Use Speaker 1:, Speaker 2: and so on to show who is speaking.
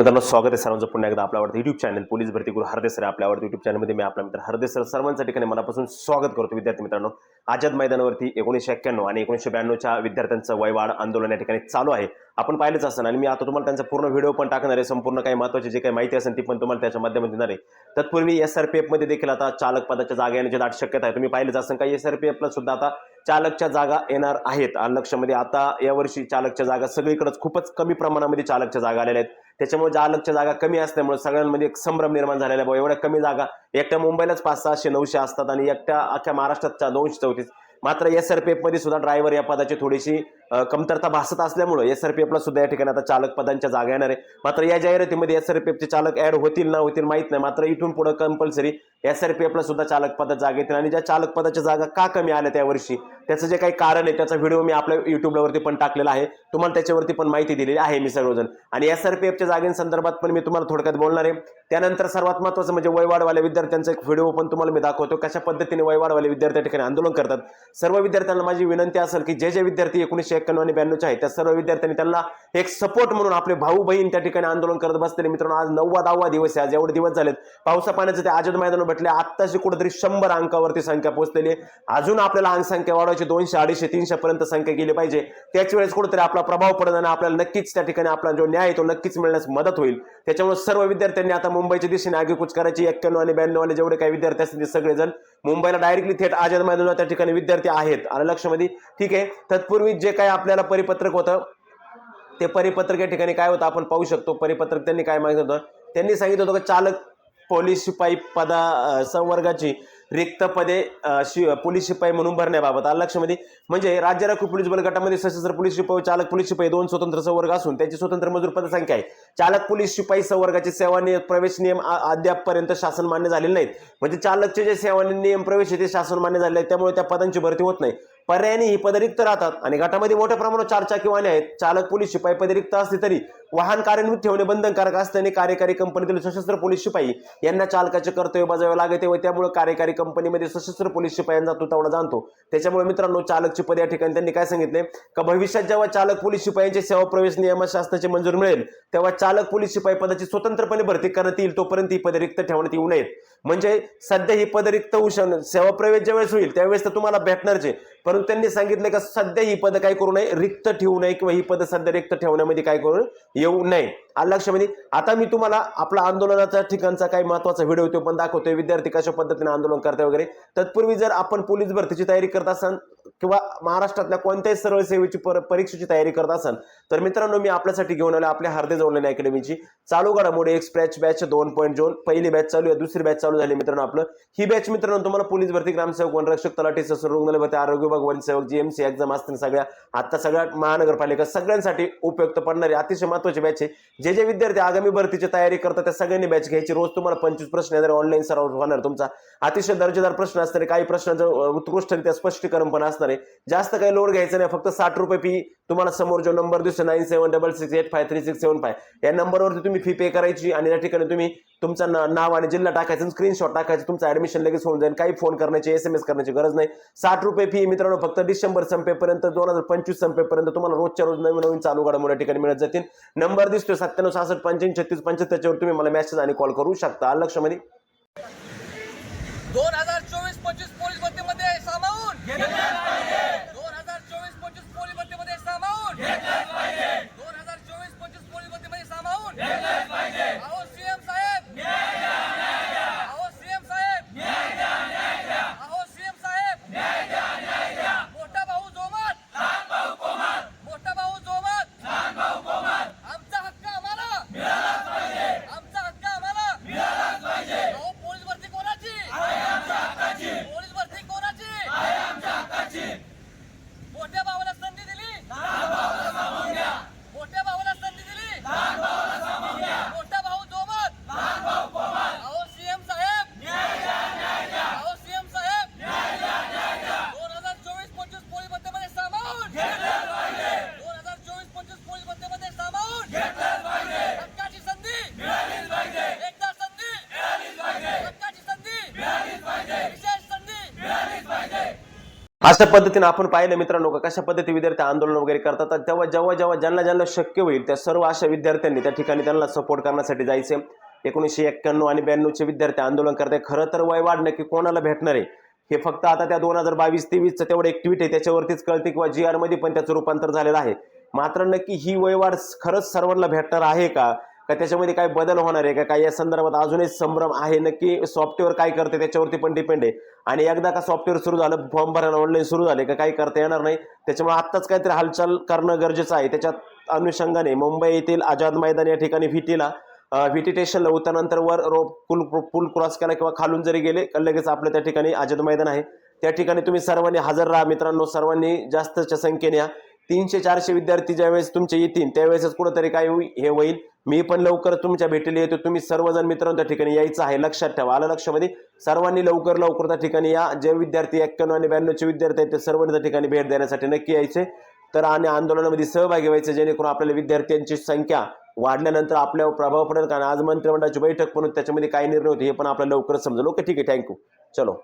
Speaker 1: मित्रांनो स्वागत आहे सर्वांचं पुन्हा एकदा आपल्या आवडतं युट्यूब चॅनल पोलीस भरती गुरु हरदे सर आपल्या युट्यूब चॅनलमध्ये मी आपला मित्र हरदे सर. सर्वांच्या ठिकाणी मनापासून स्वागत करतो विद्यार्थी मित्रांनो. आझाद मैदानावरती एकोणीशे एक्क्याण्णव आणि एकोणीशे ब्याण्णवच्या विद्यार्थ्यांचं वयवाढ आंदोलन या ठिकाणी चालू आहे. आपण पाहिलंच असं आणि मी आता तुम्हाला त्यांचा पूर्ण व्हिडिओ पण टाकणार आहे. संपूर्ण काही महत्त्वाची जे काही माहिती असेल ती पण तुम्हाला त्याच्या माध्यमात देणार आहे. तत्पूर्वी एस आर पी एफमध्ये देखील आता चालक पदाच्या जागा येण्याची दाट शक्यता आहे. तुम्ही पाहिलंच असेल काही एस आर पी एफला सुद्धा आता चालकच्या जागा येणार आहेत. आणि लक्षामध्ये आता यावर्षी चालकच्या जागा सगळीकडेच खूपच कमी प्रमाणामध्ये चालकच्या जागा आलेल्या आहेत. त्याच्यामुळे चालकच्या जागा कमी असल्यामुळे सगळ्यांमध्ये एक संभ्रम निर्माण झालेला आहे. एवढ्या कमी जागा एकट्या मुंबईलाच पाच सहाशे नऊशे असतात आणि एकट्या अख्ख्या महाराष्ट्रात दोनशे चौतीस. मात्र एस आर पी एफमध्ये सुद्धा ड्रायव्हर या पदाची थोडीशी कमतरता भासत असल्यामुळे एस आर पी एफला सुद्धा या ठिकाणी आता चालक पदांच्या जागा येणार आहे. मात्र या जाहिरातीमध्ये एस आर पी एफचे चालक ऍड होतील ना होतील माहीत नाही. मात्र इथून पुढे कंपल्सरी एस आर पी एफला सुद्धा चालक पदात जागा येतील. आणि ज्या चालक पदाच्या जागा का कमी आल्या त्या वर्षी त्याचं जे काही कारण आहे त्याचा व्हिडिओ मी आपल्या युट्यूबवरती पण टाकलेला आहे. तुम्हाला त्याच्यावरती पण माहिती दिलेली आहे मी सर्वजण आणि एस आर पी एफच्या जागेसंदर्भात पण मी तुम्हाला थोडक्यात बोलणार आहे. त्यानंतर सर्वात महत्त्वाचं म्हणजे वयवाडवाल्या विद्यार्थ्यांचा एक व्हिडिओ पण तुम्हाला मी दाखवतो. कशा पद्धतीने वयवाडवाले विद्यार्थी या ठिकाणी आंदोलन करतात. सर्व विद्यार्थ्यांना माझी विनंती असेल की जे जे विद्यार्थी एकोणीसशे एक्क्याण्णव आणि ब्याण्णवचे आहेत. त्या सर्व विद्यार्थ्यांनी त्यांना एक सपोर्ट म्हणून आपले भाऊ बहीण त्या ठिकाणी आंदोलन करत बसले मित्रांनो आज नववा दहावा दिवस आहे. आज एवढे दिवस झालेत. पावसा पाण्याचं ते आजद मैदान भेटले. आत्ताशी कुठेतरी शंभर अंकावरती संख्या पोहोचलेली आहे. अजून आपल्याला अंकसंख्या वाढवायची. दोनशे अडीचशे तीनशे पर्यंत संख्या गेली पाहिजे. त्याच वेळेस कुठेतरी आपला प्रभाव पडत आणि आपल्याला नक्कीच त्या ठिकाणी आपला जो न्याय आहे तो नक्कीच मिळण्यास मदत होईल. त्याच्यामुळे सर्व विद्यार्थ्यांनी आता मुंबईच्या दिशेने आगेकूच करायची. एक्क्याण्णव आणि ब्याण्णव आणि जेवढे काही विद्यार्थी असतील ते सगळेजण मुंबईला डायरेक्टली थेट आझाद मैदानावर त्या ठिकाणी विद्यार्थी आहेत. आलं लक्षामध्ये? ठीक आहे. तत्पूर्वी जे काही आपल्याला परिपत्रक होतं ते परिपत्रक या ठिकाणी काय होतं आपण पाहू शकतो. परिपत्रक त्यांनी काय मागितलं होतं? त्यांनी सांगितलं होतं की चालक पोलीस शिपाई पदा संवर्गाची रिक्त पदे शि पोलीस शिपाई म्हणून भरण्याबाबत. आलं लक्षामध्ये म्हणजे राज्य राखीव पोलीस बल गटामध्ये सशस्त्र पोलीस शिपाई चालक पोलीस शिपाई दोन स्वतंत्र संवर्ग असून त्यांची स्वतंत्र मजूर पदसंख्या आहे. चालक पोलीस शिपाई संवर्गाचे सेवा नियम प्रवेश नियम अद्यापपर्यंत शासन मान्य झालेले नाहीत. म्हणजे चालकचे जे सेवा नियम प्रवेश आहे ते शासन मान्य झाले आहेत. त्यामुळे त्या पदांची भरती होत नाही. पर्यायाने ही पदरिक्त राहतात. आणि गटामध्ये मोठ्या प्रमाणात चार चाकी वाहने आहेत. चालक पोलीस शिपाई पदरिक्त असली तरी वाहन कार्यान्वित ठेवणे बंधनकारक असल्याने कार्यकारी कंपनीतील सशस्त्र पोलीस शिपाई यांना चालकाचे कर्तव्य बजावे लागते व त्यामुळे कार्यकारी कंपनीमध्ये सशस्त्र पोलीस शिपायांचा तुटवडा जाणतो. त्याच्यामुळे मित्रांनो चालकची पद या ठिकाणी त्यांनी काय सांगितले? का भविष्यात जेव्हा चालक पोलीस शिपायांचे सेवा प्रवेश नियमात शासनाची मंजूर मिळेल तेव्हा चालक पोलीस शिपाई पदाची स्वतंत्रपणे भरती करण्यात येईल तोपर्यंत ही पदरिक्त ठेवण्यात येऊ नयेत. म्हणजे सध्या ही पद रिक्त होऊ सेवा प्रवेश ज्यावेळेस होईल त्यावेळेस तर तुम्हाला भेटणारचे परंतु म्हणून त्यांनी सांगितलं का सध्या ही पद काय करू नये रिक्त ठेवू नये किंवा ही पद सध्या रिक्त ठेवण्यामध्ये काय करू येऊ नये. आलं लक्षामध्ये म्हणजे आता मी तुम्हाला आपला आंदोलनाच्या ठिकाणचा काही महत्त्वाचा व्हिडिओ तो पण दाखवतोय. विद्यार्थी कशा पद्धतीने आंदोलन करते वगैरे. तत्पूर्वी जर आपण पोलीस भरतीची तयारी करत असाल किंवा महाराष्ट्रातल्या कोणत्याही सरळ सेवेची पर परीक्षेची तयारी करत असाल तर मित्रांनो मी आपल्यासाठी घेऊन आलो आपल्या हार्दे जोडलेल्या अकॅडमीची चालू घडामोडी एक्सप्रेस बॅच दोन पॉईंट दोन पहिली बॅच चालू आहे दुसरी बॅच चालू झाली मित्रांनो आपलं. ही बॅच मित्रांनो तुम्हाला पोलीस भरती ग्रामसेवक वनरक्षक तलाठी ससून रुग्णालय भरती आरोग्य विभाग वनसेवक जीएमसी एक्झाम असतील सगळ्या. आता सगळ्या महानगरपालिका सगळ्यांसाठी उपयुक्त पडणारी अतिशय महत्वाची बॅच आहे. जे जे विद्यार्थी आगामी भरतीची तयारी करतात त्या सगळ्यांनी बॅच घ्यायची. रोज तुम्हाला पंचवीस प्रश्न येणार ऑनलाईन सराव होणार तुमचा. अतिशय दर्जेदार प्रश्न असतात काही प्रश्नांचं उत्कृष्ट उत्कृष्टरित्या स्पष्टीकरण पण असणार आहे. जास्त काही लोड घ्यायचं नाही. फक्त साठ रुपये फी तुम्हाला समोर जो नंबर दिसतो nine seven double six eight five three six seven five या नंबरवरती तुम्ही फी पे करायची आणि या ठिकाणी तुम्ही तुमचं नाव आणि जिल्हा टाकायचं स्क्रीनशॉट टाकायचं. तुमचं ऍडमिशन लगेच होऊन जाईल. काही फोन करण्याची एस एम एस करण्याची गरज नाही. साठ रुपये फी मित्रांनो फक्त डिसेंबर संपेपर्यंत दोन हजार पंचवीस संपेपर्यंत तुम्हाला रोजच्या रोज नवीन नवीन चालू घडामोडी या ठिकाणी मिळत जातील. नंबर दिसतोय सत्त्याण्णव सहासष्ट पंच्याऐंशी छत्तीस पंच्याहत्तर त्याच्यावर तुम्ही मला मेसेज आणि कॉल करू शकता. आलं लक्षामध्ये
Speaker 2: दोन हजार चोवीस पंचवीस पोलीस भरतीमध्ये सामावून दोन हजार चोवीस पंचवीस पोलीस भरतीमध्ये सामावून दोन हजार चोवीस पंचवीस पोलीस भरतीमध्ये सामावून अहो सीएम साहेब अहो सीएम साहेब अहो सीएम साहेब मोठा भाऊ जोमात मोठा भाऊ जोमात आमचा हक्क आम्हाला आमचा हक्क आम्हाला अहो पोलीस भरती कोणाची पोलीस भरती कोणाची
Speaker 1: अशा पद्धतीने आपण पाहिलं मित्रांनो कशा पद्धती विद्यार्थी आंदोलन वगैरे करतात. तेव्हा जेव्हा जेव्हा ज्यांना ज्यांना शक्य होईल त्या सर्व अशा विद्यार्थ्यांनी त्या ठिकाणी त्यांना सपोर्ट करण्यासाठी जायचे. एकोणीसशे एक्क्याण्णव आणि ब्याण्णवचे विद्यार्थी आंदोलन करते. खरं तर वय वाढ नक्की कोणाला भेटणार आहे हे फक्त आता त्या दोन हजार बावीस तेवीसचं तेवढं एक ट्विट आहे. त्याच्यावरतीच कळते किंवा जी आरमध्ये पण त्याचं रूपांतर झालेलं आहे. मात्र नक्की ही वयवाढ खरंच सर्वांना भेटणार आहे का? का त्याच्यामध्ये काय बदल होणार आहे? का काय या संदर्भात अजूनही संभ्रम आहे? नक्की सॉफ्टवेअर काय करते त्याच्यावरती पण डिपेंड आहे. आणि एकदा का सॉफ्टवेअर सुरू झालं फॉर्म भरायला ऑनलाईन सुरू झाले का काही करता येणार नाही त्याच्यामुळे आत्ताच काहीतरी हालचाल करणं गरजेचं आहे. त्याच्यात अनुषंगाने मुंबई येथील आझाद मैदान या ठिकाणी व्हीटीला व्हिटी स्टेशनला उतरल्यानंतर वर रो पूल पूल क्रॉस केला किंवा खालून जरी गेले लगेच आपल्या त्या ठिकाणी आझाद मैदान आहे. त्या ठिकाणी तुम्ही सर्वांनी हजर राहा मित्रांनो सर्वांनी जास्तच्या संख्येने या. तीनशे चारशे विद्यार्थी ज्यावेळेस तुमचे येतील त्यावेळेसच कुठंतरी काय होई- हे होईल. मी पण लवकर तुमच्या भेटीला येतो. तुम्ही सर्वजण मित्रांनो त्या ठिकाणी यायचं आहे. लक्षात ठेवा. आलं लक्षामध्ये? सर्वांनी लवकर लवकर त्या ठिकाणी या. जे विद्यार्थी एक्क्याण्णव आणि ब्याण्णवचे विद्यार्थी आहेत ते सर्वांनी त्या ठिकाणी भेट देण्यासाठी नक्की यायचे. तर आणि आंदोलनामध्ये सहभागी व्हायचे जेणेकरून आपल्याला विद्यार्थ्यांची संख्या वाढल्यानंतर आपल्यावर प्रभाव पडेल. कारण आज मंत्रिमंडळाची बैठक पण त्याच्यामध्ये काय निर्णय होते हे पण आपल्याला लवकर समजेल. ओके ठीक आहे. थँक्यू चलो.